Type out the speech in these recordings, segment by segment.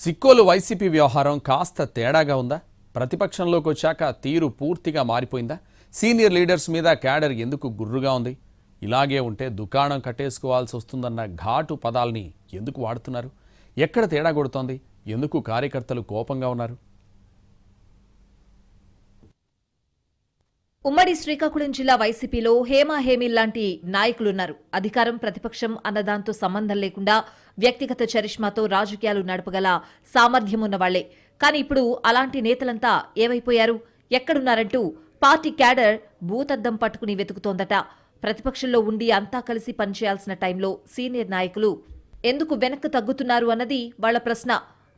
Sikkolu YCP వ్యవహారం కాస్త తేడాగా ఉందా? ప్రతిపక్షంలోకి వచ్చాక తీరు పూర్తిగా మారిపోయిందా? సీనియర్ లీడర్స్ మీద క్యాడర్ ఎందుకు గుర్రుగా ఉంది? ఇలాగే ఉంటే దుకాణం కట్టేసుకోవాల్సి వస్తుందన్న ఘాటు పదాల్ని ఎందుకు వాడుతున్నారు? ఎక్కడ తేడా కొడుతోంది? ఎందుకు కార్యకర్తలు కోపంగా ఉన్నారు? ఉమ్మడి శ్రీకాకుళం జిల్లా వైసీపీలో హేమాహేమి లాంటి నాయకులున్నారు. అధికారం ప్రతిపక్షం అన్నదాంతో సంబంధం లేకుండా వ్యక్తిగత చరిష్మాతో రాజకీయాలు నడపగల సామర్థ్యం ఉన్నవాళ్ళే. కానీ ఇప్పుడు అలాంటి నేతలంతా ఏమైపోయారు? ఎక్కడున్నారంటూ పార్టీ క్యాడర్ భూతద్దం పట్టుకుని వెతుకుతోందట. ప్రతిపక్షంలో ఉండి అంతా కలిసి పనిచేయాల్సిన టైంలో సీనియర్ నాయకులు ఎందుకు వెనక్కు తగ్గుతున్నారు అన్నది వాళ్ళ ప్రశ్న.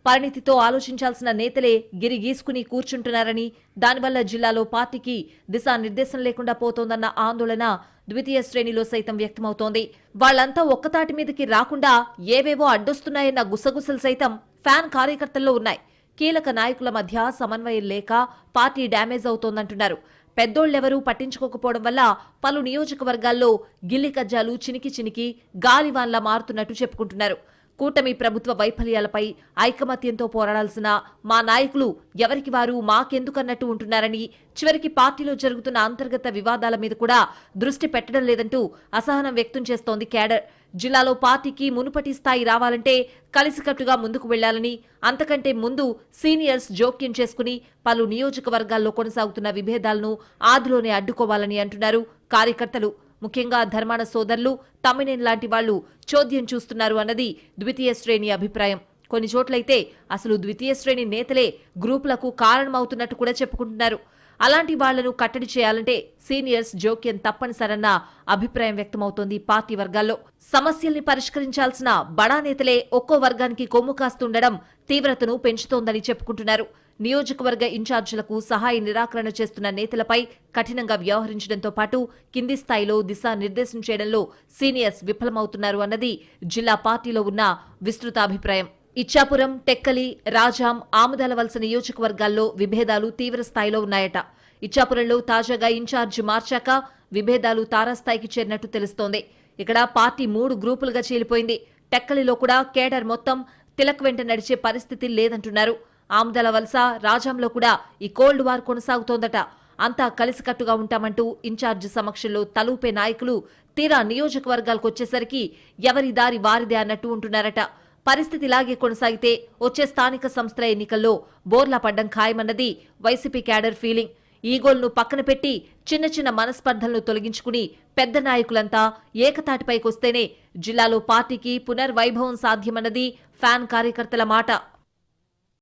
పరిణితితో ఆలోచించాల్సిన నేతలే గిరి గీసుకుని కూర్చుంటున్నారని దానివల్ల జిల్లాలో పార్టీకి దిశానిర్దేశం లేకుండా పోతోందన్న ఆందోళన ద్వితీయ శ్రేణిలో సైతం వ్యక్తమవుతోంది. వాళ్ళంతా ఒక్కతాటి మీదకి రాకుండా ఏవేవో అడ్డొస్తున్నాయన్న గుసగుసలు సైతం ఫ్యాన్ కార్యకర్తల్లో ఉన్నాయి. కీలక నాయకుల మధ్య సమన్వయం లేక పార్టీ డ్యామేజ్ అవుతోందంటున్నారు. పెద్దోళ్ళెవరూ పట్టించుకోకపోవడం వల్ల పలు నియోజకవర్గాల్లో గిల్లి కజ్జాలు చినికి చినికి గాలివాన్లా మారుతున్నట్టు చెప్పుకుంటున్నారు. కూటమి ప్రభుత్వ వైఫల్యాలపై ఐకమత్యంతో పోరాడాల్సిన మా నాయకులు ఎవరికి వారు మాకెందుకన్నట్టు ఉంటున్నారని చివరికి పార్టీలో జరుగుతున్న అంతర్గత వివాదాల మీద కూడా దృష్టి పెట్టడం లేదంటూ అసహనం వ్యక్తం చేస్తోంది కేడర్ జిల్లాలో పార్టీకి మునుపటి స్థాయి రావాలంటే కలిసికట్టుగా ముందుకు వెళ్ళాలని అంతకంటే ముందు సీనియర్స్ జోక్యం చేసుకుని పలు నియోజకవర్గాల్లో కొనసాగుతున్న విభేదాలను ఆదిలోనే అడ్డుకోవాలని అంటున్నారు కార్యకర్తలు. ముఖ్యంగా ధర్మాన సోదరులు తమ్మినేని లాంటి వాళ్ళు చోద్యం చూస్తున్నారు అన్నది ద్వితీయ శ్రేణి అభిప్రాయం. కొన్ని చోట్లయితే అసలు ద్వితీయ శ్రేణి నేతలే గ్రూపులకు కారణమవుతున్నట్టు కూడా చెప్పుకుంటున్నారు. అలాంటి వాళ్ళను కట్టడి చేయాలంటే సీనియర్స్ జోక్యం తప్పనిసరన్న అభిప్రాయం వ్యక్తమవుతోంది పార్టీ వర్గాల్లో. సమస్యల్ని పరిష్కరించాల్సిన బడా నేతలే ఒక్కో వర్గానికి కొమ్ము కాస్తుండడం తీవ్రతను పెంచుతోందని చెప్పుకుంటున్నారు. నియోజకవర్గ ఇన్ఛార్జీలకు సహాయ నిరాకరణ చేస్తున్న నేతలపై కఠినంగా వ్యవహరించడంతో పాటు కింది స్థాయిలో దిశానిర్దేశం చేయడంలో సీనియర్స్ విఫలమవుతున్నారు అన్నది జిల్లా పార్టీలో ఉన్న విస్తృత అభిప్రాయం. ఇచ్చాపురం టెక్కలి రాజాం ఆముదాల వలస నియోజకవర్గాల్లో విభేదాలు తీవ్ర స్థాయిలో ఉన్నాయట. ఇచ్చాపురంలో తాజాగా ఇన్ఛార్జి మార్చాక విభేదాలు తారాస్థాయికి చేరినట్టు తెలుస్తోంది. ఇక్కడ పార్టీ మూడు గ్రూపులుగా చీలిపోయింది టెక్కలిలో కూడా కేడర్ మొత్తం తిలక్ వెంట నడిచే పరిస్థితి లేదంటున్నారు. ఆముదల వలస రాజాంలో కూడా ఈ కోల్డ్ వార్ కొనసాగుతోందట. అంతా కలిసికట్టుగా ఉంటామంటూ ఇన్ఛార్జి సమక్షంలో తలూపే నాయకులు తీరా నియోజకవర్గాలకు వచ్చేసరికి ఎవరి దారి వారిదే అన్నట్టు ఉంటున్నారట. పరిస్థితి ఇలాగే కొనసాగితే వచ్చే స్థానిక సంస్థల ఎన్నికల్లో బోర్లా పడ్డం ఖాయమన్నది వైసీపీ క్యాడర్ ఫీలింగ్. ఈగోల్ను పక్కన పెట్టి చిన్న చిన్న మనస్పర్ధలను తొలగించుకుని పెద్ద నాయకులంతా ఏకతాటిపైకొస్తేనే జిల్లాలో పార్టీకి పునర్వైభవం సాధ్యమన్నది ఫ్యాన్ కార్యకర్తల మాట.